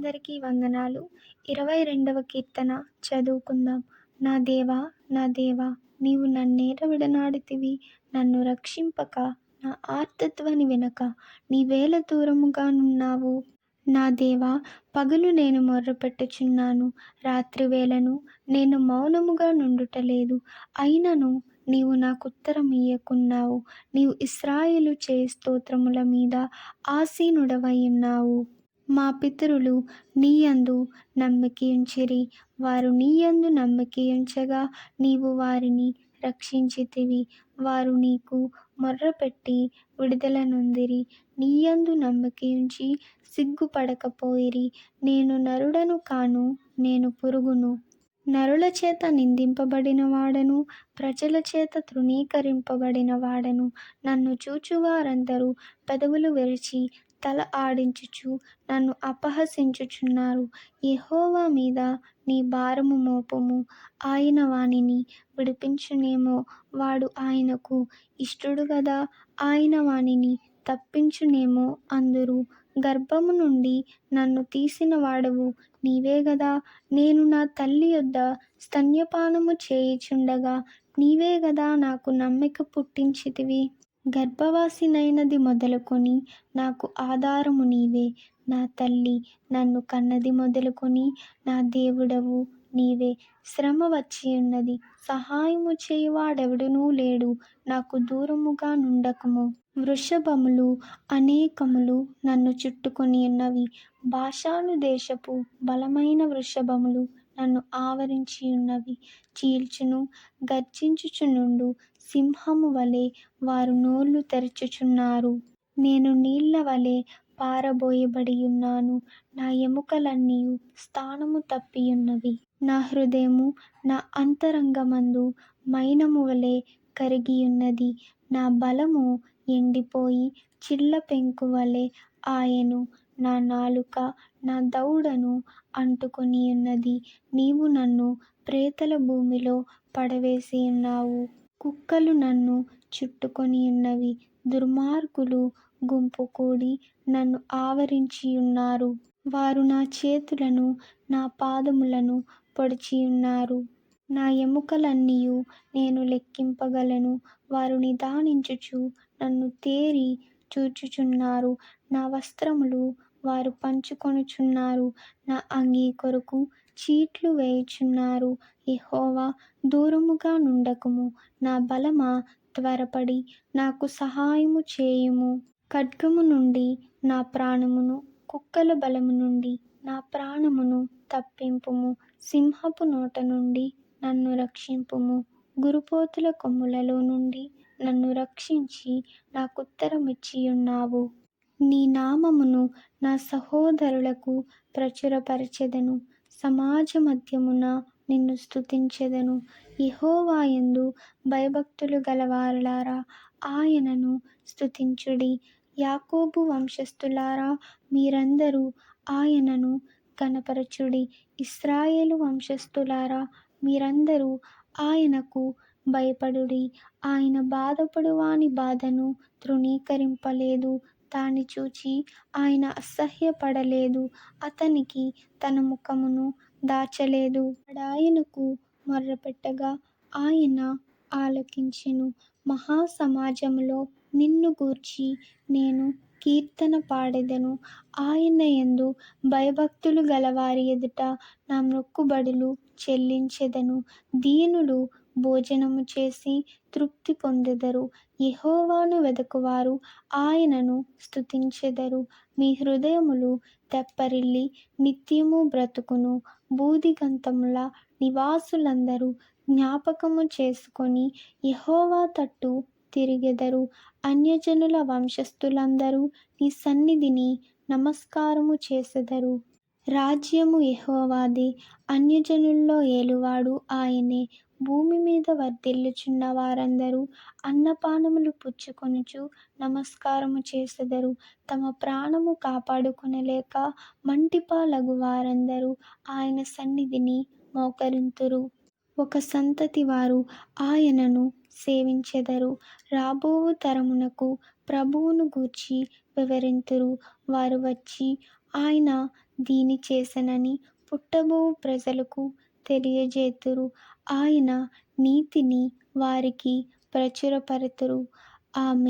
అందరికీ వందనాలు. ఇరవై రెండవ కీర్తన చదువుకుందాం. నా దేవా నా దేవా నీవు నన్నేర విడనాడితివి. నన్ను రక్షింపక నా ఆర్తత్వని వినక. నీవేల దూరముగా నున్నావు. నా దేవా పగలు నేను మొర్రపెట్టుచున్నాను. రాత్రి వేళను నేను మౌనముగా నుండుటలేదు. అయినను నీవు నాకు ఉత్తరం ఇయ్యకున్నావు నీవు ఇస్రాయిలు చే స్తోత్రముల మీద ఆసీనుడవై ఉన్నావు. మా పితరులు నీయందు ఉంచిరి. వారు నీయందు ఉంచగా నీవు వారిని రక్షించితివి. వారు నీకు మొర్రపెట్టి విడుదల నొందిరి. నీయందు నమ్మికయుంచి సిగ్గుపడకపోయిరి. నేను నరుడను కాను నేను పురుగును. నరుల చేత నిందింపబడిన వాడను ప్రజల చేత తృణీకరింపబడిన వాడను. నన్ను చూచువారందరూ పెదవులు విరిచి తల ఆడించుచు నన్ను అపహసించుచున్నారు. యెహోవా మీద నీ భారము మోపము. ఆయన వానిని విడిపించునేమో. వాడు ఆయనకు ఇష్టుడు గదా. ఆయన వానిని తప్పించునేమో. అందరూ గర్భము నుండి నన్ను తీసిన వాడవు. నీవే గదా. నేను నా తల్లి యొద్ద స్తన్యపానము చేయుచుండగా నీవే గదా నాకు నమ్మిక పుట్టించితివి. గర్భవాసినైనది మొదలుకొని నాకు ఆధారము నీవే. నా తల్లి నన్ను కన్నది మొదలుకొని నా దేవుడవు నీవే. శ్రమ వచ్చి ఉన్నది. సహాయము చేయువాడెవడునూ లేడు. నాకు దూరముగా నుండకుము. వృషభములు అనేకములు నన్ను చుట్టుకొని ఉన్నవి. భాషాను దేశపు బలమైన వృషభములు నన్ను ఆవరించి ఉన్నవి. చీల్చును గర్జించుచునుండు సింహము వలె వారు నోళ్ళు తెరచుచున్నారు. నేను నీళ్ళ వలె పారబోయబడి ఉన్నాను నా ఎముకలన్నీ స్థానము తప్పియున్నవి. నా హృదయము నా అంతరంగమందు మైనము వలె కరిగియున్నది. నా బలము ఎండిపోయి చిల్ల పెంకు వలె ఆయను నా నాలుక నా దౌడను అంటుకొని ఉన్నది నీవు నన్ను ప్రేతల భూమిలో పడవేసి ఉన్నావు కుక్కలు నన్ను చుట్టుకొని ఉన్నవి. దుర్మార్గులు గుంపు కూడి నన్ను ఆవరించి ఉన్నారు. వారు నా చేతులను నా పాదములను పొడిచి ఉన్నారు. నా ఎముకలన్నీయు నేను లెక్కింపగలను. వారు నిదానించుచు నన్ను తేరి చూచుచున్నారు. నా వస్త్రములు వారు పంచుకొనుచున్నారు. నా అంగీ కొరకు చీట్లు వేయుచున్నారు. యెహోవా దూరముగా నుండకుము. నా బలమా త్వరపడి నాకు సహాయము చేయుము. ఖడ్గము నుండి నా ప్రాణమును కుక్కల బలము నుండి నా ప్రాణమును తప్పింపుము. సింహపు నోట నుండి నన్ను రక్షింపుము. గురుపోతుల కొమ్ములలో నుండి నన్ను రక్షించి నాకు ఉత్తరమిచ్చియున్నావు. నీ నామమును నా సహోదరులకు ప్రచురపరచెదను. సమాజ మధ్యమున నిన్ను స్థుతించెదను యెహోవాయందు భయభక్తులు గలవారలారా ఆయనను స్థుతించుడి యాకోబు వంశస్థులారా మీరందరూ ఆయనను కనపరచుడి ఇస్రాయేలు వంశస్థులారా మీరందరూ ఆయనకు భయపడుడి. ఆయన బాధపడువాని బాధను తృణీకరింపలేదు. దాన్ని చూచి ఆయన అసహ్యపడలేదు. అతనికి తన ముఖమును దాచలేదు. ఆయనకు మొర్రపెట్టగా ఆయన ఆలకించెను. మహాసమాజంలో నిన్ను గూర్చి నేను కీర్తన పాడెదను. ఆయన యందు భయభక్తులు గలవారి ఎదుట నా మొక్కుబడులు చెల్లించెదను. దీనులు భోజనము చేసి తృప్తి పొందెదరు. యెహోవాను వెదకువారు ఆయనను స్తుతించెదరు. మీ హృదయములు తెప్పరిల్లి నిత్యము బ్రతుకును. బూదిగంతముల నివాసులందరూ జ్ఞాపకము చేసుకొని యెహోవా తట్టు తిరిగెదరు. అన్యజనుల వంశస్థులందరూ నీ సన్నిధిని నమస్కారము చేసెదరు. రాజ్యము యెహోవాదే. అన్యజనుల్లో ఏలువాడు ఆయనే. భూమి మీద వర్ధిల్లుచున్న వారందరూ అన్నపానములు పుచ్చుకొనుచు నమస్కారము చేసెదరు. తమ ప్రాణము కాపాడుకొనలేక మంటిపాలగు వారందరూ ఆయన సన్నిధిని మోకరింతురు. ఒక సంతతి వారు ఆయనను సేవించెదరు. రాబోవు తరమునకు ప్రభువును గూర్చి వివరింతురు. వారు వచ్చి ఆయన దీని చేసెనని పుట్టబో ప్రజలకు తెలియజేతురు. ఆయన నీతిని వారికి ప్రచురపరతురు. ఆమె